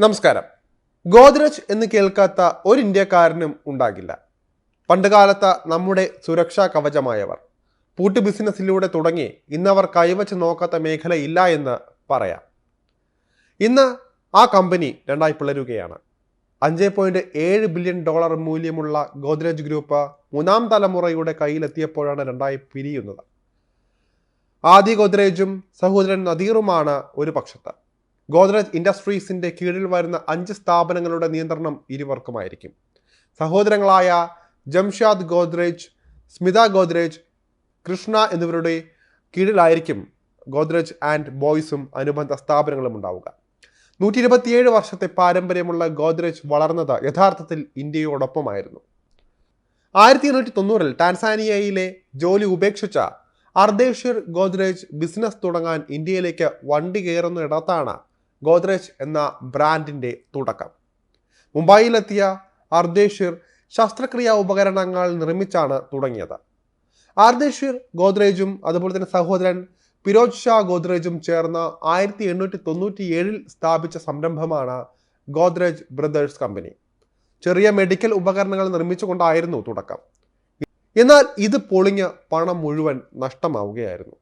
നമസ്കാരം. ഗോദ്രജ് എന്ന് കേൾക്കാത്ത ഒരു ഇന്ത്യക്കാരനും ഉണ്ടാകില്ല. പണ്ടുകാലത്ത് നമ്മുടെ സുരക്ഷാ കവചമായവർ. പൂട്ട് ബിസിനസ്സിലൂടെ തുടങ്ങി ഇന്നവർ കൈവച്ച് നോക്കാത്ത മേഖല ഇല്ല എന്ന് പറയാം. ഇന്ന് ആ കമ്പനി രണ്ടായി പിളരുകയാണ്. അഞ്ച് പോയിന്റ് ഏഴ് ബില്യൺ ഡോളർ മൂല്യമുള്ള ഗോദ്രേജ് ഗ്രൂപ്പ് മൂന്നാം തലമുറയുടെ കയ്യിലെത്തിയപ്പോഴാണ് രണ്ടായി പിരിയുന്നത്. ആദി ഗോദ്രേജും സഹോദരൻ നദീറുമാണ് ഒരു പക്ഷത്ത്. ഗോദ്രേജ് ഇൻഡസ്ട്രീസിന്റെ കീഴിൽ വരുന്ന അഞ്ച് സ്ഥാപനങ്ങളുടെ നിയന്ത്രണം ഇരുവർക്കുമായിരിക്കും. സഹോദരങ്ങളായ ജംഷാദ് ഗോദ്രേജ് സ്മിത ഗോദ്രേജ് കൃഷ്ണ എന്നിവരുടെ കീഴിലായിരിക്കും ഗോദ്രേജ് ആൻഡ് ബോയ്സും അനുബന്ധ സ്ഥാപനങ്ങളും ഉണ്ടാവുക. നൂറ്റി ഇരുപത്തിയേഴ് വർഷത്തെ പാരമ്പര്യമുള്ള ഗോദ്രേജ് വളർന്നത് യഥാർത്ഥത്തിൽ ഇന്ത്യയോടൊപ്പമായിരുന്നു. ആയിരത്തി എണ്ണൂറ്റി തൊണ്ണൂറിൽ ടാൻസാനിയയിലെ ജോലി ഉപേക്ഷിച്ച അർദേഷിർ ഗോദ്രേജ് ബിസിനസ് തുടങ്ങാൻ ഇന്ത്യയിലേക്ക് വണ്ടി കയറുന്ന ഇടത്താണ് ഗോദ്രേജ് എന്ന ബ്രാൻഡിന്റെ തുടക്കം. മുംബൈയിലെത്തിയ അർദേഷിർ ശസ്ത്രക്രിയാ ഉപകരണങ്ങൾ നിർമ്മിച്ചാണ് തുടങ്ങിയത്. ആർദേഷിർ ഗോദ്രേജും അതുപോലെ തന്നെ സഹോദരൻ ഫിരോജ് ഷാ ഗോദ്രേജും ചേർന്ന് ആയിരത്തി എണ്ണൂറ്റി തൊണ്ണൂറ്റി ഏഴിൽ സ്ഥാപിച്ച സംരംഭമാണ് ഗോദ്രേജ് ബ്രദേഴ്സ് കമ്പനി. ചെറിയ മെഡിക്കൽ ഉപകരണങ്ങൾ നിർമ്മിച്ചുകൊണ്ടായിരുന്നു തുടക്കം. എന്നാൽ ഇത് പൊളിഞ്ഞ് പണം മുഴുവൻ നഷ്ടമാവുകയായിരുന്നു.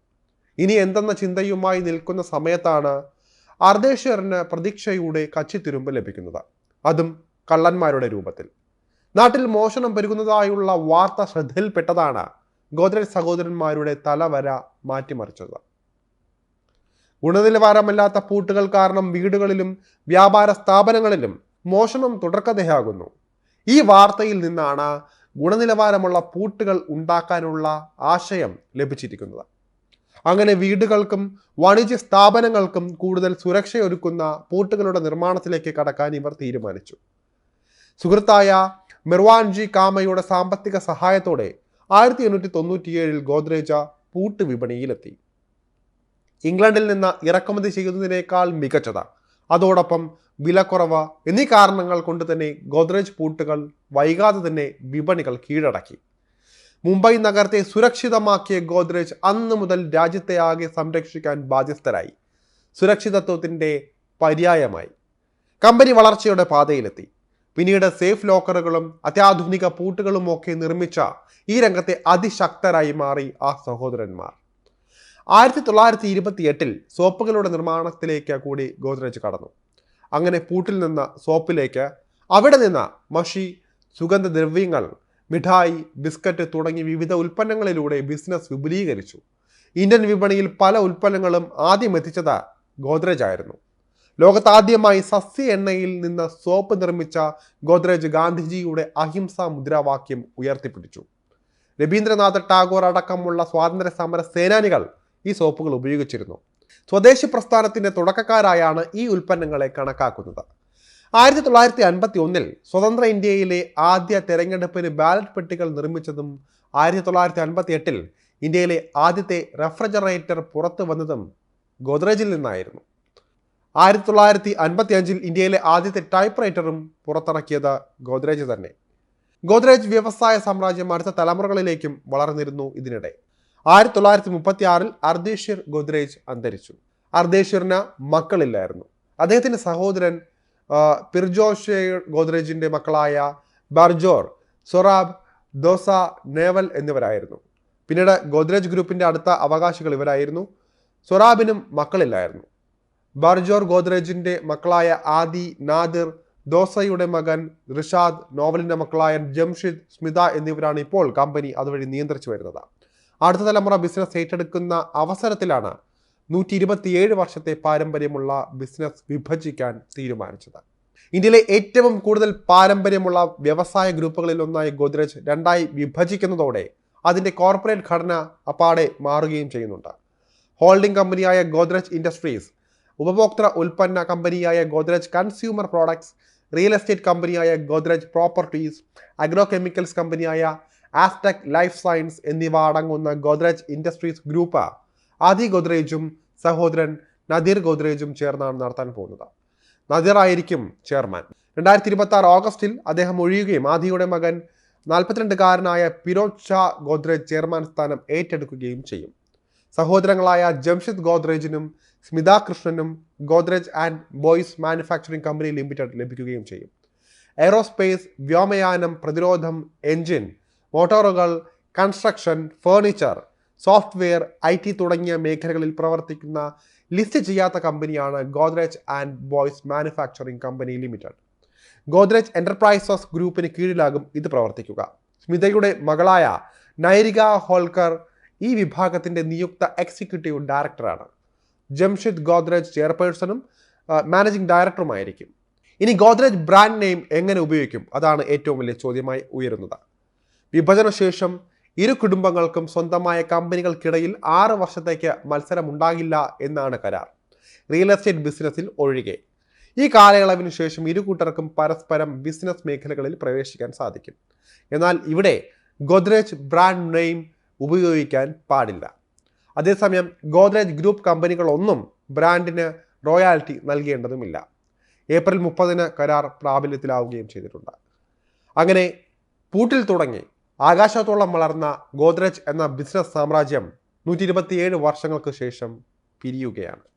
ഇനി എന്തെന്ന ചിന്തയുമായി നിൽക്കുന്ന സമയത്താണ് അർദേശ്വറിന് പ്രതീക്ഷയുടെ കച്ചിത്തുരുമ്പ് ലഭിക്കുന്നത്. അതും കള്ളന്മാരുടെ രൂപത്തിൽ. നാട്ടിൽ മോഷണം പെരുകുന്നതായുള്ള വാർത്ത ശ്രദ്ധയിൽപ്പെട്ടതാണ് ഗോദ്രേജ് സഹോദരന്മാരുടെ തലവര മാറ്റിമറിച്ചത്. ഗുണനിലവാരമല്ലാത്ത പൂട്ടുകൾ കാരണം വീടുകളിലും വ്യാപാര സ്ഥാപനങ്ങളിലും മോഷണം തുടർക്കഥയാകുന്നു. ഈ വാർത്തയിൽ നിന്നാണ് ഗുണനിലവാരമുള്ള പൂട്ടുകൾ ഉണ്ടാക്കാനുള്ള ആശയം ലഭിച്ചിരിക്കുന്നത്. അങ്ങനെ വീടുകൾക്കും വാണിജ്യ സ്ഥാപനങ്ങൾക്കും കൂടുതൽ സുരക്ഷയൊരുക്കുന്ന പോർട്ടുകളുടെ നിർമ്മാണത്തിലേക്ക് കടക്കാൻ ഇവർ തീരുമാനിച്ചു. സുഹൃത്തായ മിർവാൻജി കാമയുടെ സാമ്പത്തിക സഹായത്തോടെ ആയിരത്തി എണ്ണൂറ്റി തൊണ്ണൂറ്റിയേഴിൽ ഗോദ്രേജ പൂട്ട് വിപണിയിലെത്തി. ഇംഗ്ലണ്ടിൽ നിന്ന് ഇറക്കുമതി ചെയ്യുന്നതിനേക്കാൾ മികച്ചത്. അതോടൊപ്പം വിലക്കുറവ് എന്നീ കാരണങ്ങൾ കൊണ്ട് തന്നെ ഗോദ്രേജ് പൂട്ടുകൾ വൈകാതെ തന്നെ വിപണികൾ കീഴടക്കി. മുംബൈ നഗരത്തെ സുരക്ഷിതമാക്കിയ ഗോദ്രേജ് അന്ന് മുതൽ രാജ്യത്തെ ആകെ സംരക്ഷിക്കാൻ ബാധ്യസ്ഥരായി. സുരക്ഷിതത്വത്തിന്റെ പര്യായമായി. കമ്പനി വളർച്ചയുടെ പാതയിലെത്തി. പിന്നീട് സേഫ് ലോക്കറുകളും അത്യാധുനിക പൂട്ടുകളും ഒക്കെ നിർമ്മിച്ച ഈ രംഗത്തെ അതിശക്തരായി മാറി ആ സഹോദരന്മാർ. ആയിരത്തി തൊള്ളായിരത്തി ഇരുപത്തി എട്ടിൽ സോപ്പുകളുടെ നിർമ്മാണത്തിലേക്ക് കൂടി ഗോദ്രേജ് കടന്നു. അങ്ങനെ പൂട്ടിൽ നിന്ന് സോപ്പിലേക്ക് അവിടെ നിന്ന് മഷി സുഗന്ധദ്രവ്യങ്ങൾ മിഠായി ബിസ്ക്കറ്റ് തുടങ്ങി വിവിധ ഉൽപ്പന്നങ്ങളിലൂടെ ബിസിനസ് വിപുലീകരിച്ചു. ഇന്ത്യൻ വിപണിയിൽ പല ഉൽപ്പന്നങ്ങളും ആദ്യം എത്തിച്ചത് ഗോദ്രേജ് ആയിരുന്നു. ലോകത്താദ്യമായി സസ്യ എണ്ണയിൽ നിന്ന് സോപ്പ് നിർമ്മിച്ച ഗോദ്രേജ് ഗാന്ധിജിയുടെ അഹിംസ മുദ്രാവാക്യം ഉയർത്തിപ്പിടിച്ചു. രവീന്ദ്രനാഥ് ടാഗോർ അടക്കമുള്ള സ്വാതന്ത്ര്യ സമര സേനാനികൾ ഈ സോപ്പുകൾ ഉപയോഗിച്ചിരുന്നു. സ്വദേശി പ്രസ്ഥാനത്തിന്റെ തുടക്കക്കാരായാണ് ഈ ഉൽപ്പന്നങ്ങളെ കണക്കാക്കുന്നത്. ആയിരത്തി തൊള്ളായിരത്തി അൻപത്തി ഒന്നിൽ സ്വതന്ത്ര ഇന്ത്യയിലെ ആദ്യ തെരഞ്ഞെടുപ്പിന് ബാലറ്റ് പെട്ടികൾ നിർമ്മിച്ചതും ആയിരത്തി തൊള്ളായിരത്തി അൻപത്തി എട്ടിൽ ഇന്ത്യയിലെ ആദ്യത്തെ റെഫ്രിജറേറ്റർ പുറത്തു വന്നതും ഗോദ്രേജിൽ നിന്നായിരുന്നു. ആയിരത്തി തൊള്ളായിരത്തി അൻപത്തി അഞ്ചിൽ ഇന്ത്യയിലെ ആദ്യത്തെ ടൈപ്പ് റൈറ്ററും പുറത്തിറക്കിയത് ഗോദ്രേജ് തന്നെ. ഗോദ്രേജ് വ്യവസായ സാമ്രാജ്യം അടുത്ത തലമുറകളിലേക്കും വളർന്നിരുന്നു ഇതിനിടെ. ആയിരത്തി തൊള്ളായിരത്തി മുപ്പത്തി ആറിൽ അർദേശ്വർ ഗോദ്രേജ് അന്തരിച്ചു. അർദേശ്വറിന് മക്കളില്ലായിരുന്നു. അദ്ദേഹത്തിന്റെ സഹോദരൻ ആ, ഗോദ്രേജിന്റെ മക്കളായ ബർജോർ സൊറാബ് ദോസ നേവൽ എന്നിവരായിരുന്നു. പിന്നീട് ഗോദ്രേജ് ഗ്രൂപ്പിന്റെ അടുത്ത അവകാശികൾ ഇവരായിരുന്നു. സൊറാബിനും മക്കളില്ലായിരുന്നു. ബർജോർ ഗോദ്രേജിന്റെ മക്കളായ ആദി നാദിർ ദോസയുടെ മകൻ റിഷാദ് നോവലിന്റെ മക്കളായ ജംഷിദ് സ്മിത എന്നിവരാണ് ഇപ്പോൾ കമ്പനി അതുവഴി നിയന്ത്രിച്ചു വരുന്നത്. അടുത്ത തലമുറ ബിസിനസ് ഏറ്റെടുക്കുന്ന അവസരത്തിലാണ് നൂറ്റി ഇരുപത്തിയേഴ് വർഷത്തെ പാരമ്പര്യമുള്ള ബിസിനസ് വിഭജിക്കാൻ തീരുമാനിച്ചത്. ഇന്ത്യയിലെ ഏറ്റവും കൂടുതൽ പാരമ്പര്യമുള്ള വ്യവസായ ഗ്രൂപ്പുകളിൽ ഒന്നായ ഗോദ്രേജ് രണ്ടായി വിഭജിക്കുന്നതോടെ അതിന്റെ കോർപ്പറേറ്റ് ഘടന അപ്പാടെ മാറുകയും ചെയ്യുന്നുണ്ട്. ഹോൾഡിംഗ് കമ്പനിയായ ഗോദ്രേജ് ഇൻഡസ്ട്രീസ് ഉപഭോക്തൃ ഉൽപ്പന്ന കമ്പനിയായ Godrej consumer products real estate കമ്പനിയായ ഗോദ്രേജ് പ്രോപ്പർട്ടീസ് അഗ്രോ കെമിക്കൽസ് കമ്പനിയായ ആസ്ടെക് ലൈഫ് സയൻസ് എന്നിവ അടങ്ങുന്ന ഗോദ്രേജ് ഇൻഡസ്ട്രീസ് ഗ്രൂപ്പ് ആദി ഗോദ്രേജും സഹോദരൻ നദീർ ഗോദ്രേജും ചേർന്നാണ് നടത്താൻ പോകുന്നത്. നദീർ ആയിരിക്കും ചെയർമാൻ. രണ്ടായിരത്തി ഇരുപത്തി ആറ് ഓഗസ്റ്റിൽ അദ്ദേഹം ഒഴിയുകയും ആദിയുടെ മകൻ നാൽപ്പത്തിരണ്ടുകാരനായ പിരോജ് ഷാ ഗോദ്രേജ് ചെയർമാൻ സ്ഥാനം ഏറ്റെടുക്കുകയും ചെയ്യും. സഹോദരങ്ങളായ ജംഷിദ് ഗോദ്രേജിനും സ്മിത കൃഷ്ണനും Godrej and Boyce manufacturing company limited ലഭിക്കുകയും ചെയ്യും. എയ്റോസ്പേസ് വ്യോമയാനം പ്രതിരോധം എഞ്ചിൻ മോട്ടോറുകൾ construction furniture software I T തുടങ്ങിയ മേഖലകളിൽ പ്രവർത്തിക്കുന്ന ലിസ്റ്റ് ചെയ്യാത്ത കമ്പനിയാണ് Godrej and Boyce manufacturing company limited. Godrej enterprises ഗ്രൂപ്പിന് കീഴിലാകും ഇത് പ്രവർത്തിക്കുക. സ്മിതയുടെ മകളായ നൈരിക ഹോൾക്കർ ഈ വിഭാഗത്തിന്റെ നിയുക്ത എക്സിക്യൂട്ടീവ് ഡയറക്ടറാണ്. ജംഷിദ് ഗോദ്രേജ് ചെയർപേഴ്സണും മാനേജിംഗ് ഡയറക്ടറുമായിരിക്കും. ഇനി ഗോദ്രേജ് ബ്രാൻഡ് നെയിം എങ്ങനെ ഉപയോഗിക്കും? അതാണ് ഏറ്റവും വലിയ ചോദ്യമായി ഉയരുന്നത്. വിഭജനശേഷം ഇരു കുടുംബങ്ങൾക്കും സ്വന്തമായ കമ്പനികൾക്കിടയിൽ ആറ് വർഷത്തേക്ക് മത്സരമുണ്ടാകില്ല എന്നാണ് കരാർ. റിയൽ എസ്റ്റേറ്റ് ബിസിനസ്സിൽ ഒഴികെ. ഈ കാലയളവിന് ശേഷം ഇരു കൂട്ടർക്കും പരസ്പരം ബിസിനസ് മേഖലകളിൽ പ്രവേശിക്കാൻ സാധിക്കും. എന്നാൽ ഇവിടെ ഗോദ്രേജ് ബ്രാൻഡ് നെയിം ഉപയോഗിക്കാൻ പാടില്ല. അതേസമയം ഗോദ്രേജ് ഗ്രൂപ്പ് കമ്പനികളൊന്നും ബ്രാൻഡിന് റോയാലിറ്റി നൽകേണ്ടതുമില്ല. ഏപ്രിൽ മുപ്പതിന് കരാർ പ്രാബല്യത്തിലാവുകയും ചെയ്തിട്ടുണ്ട്. അങ്ങനെ പൂട്ടിൽ തുടങ്ങി ആകാശത്തോളം വളർന്ന ഗോദ്രജ് എന്ന ബിസിനസ് സാമ്രാജ്യം നൂറ്റി വർഷങ്ങൾക്ക് ശേഷം പിരിയുകയാണ്.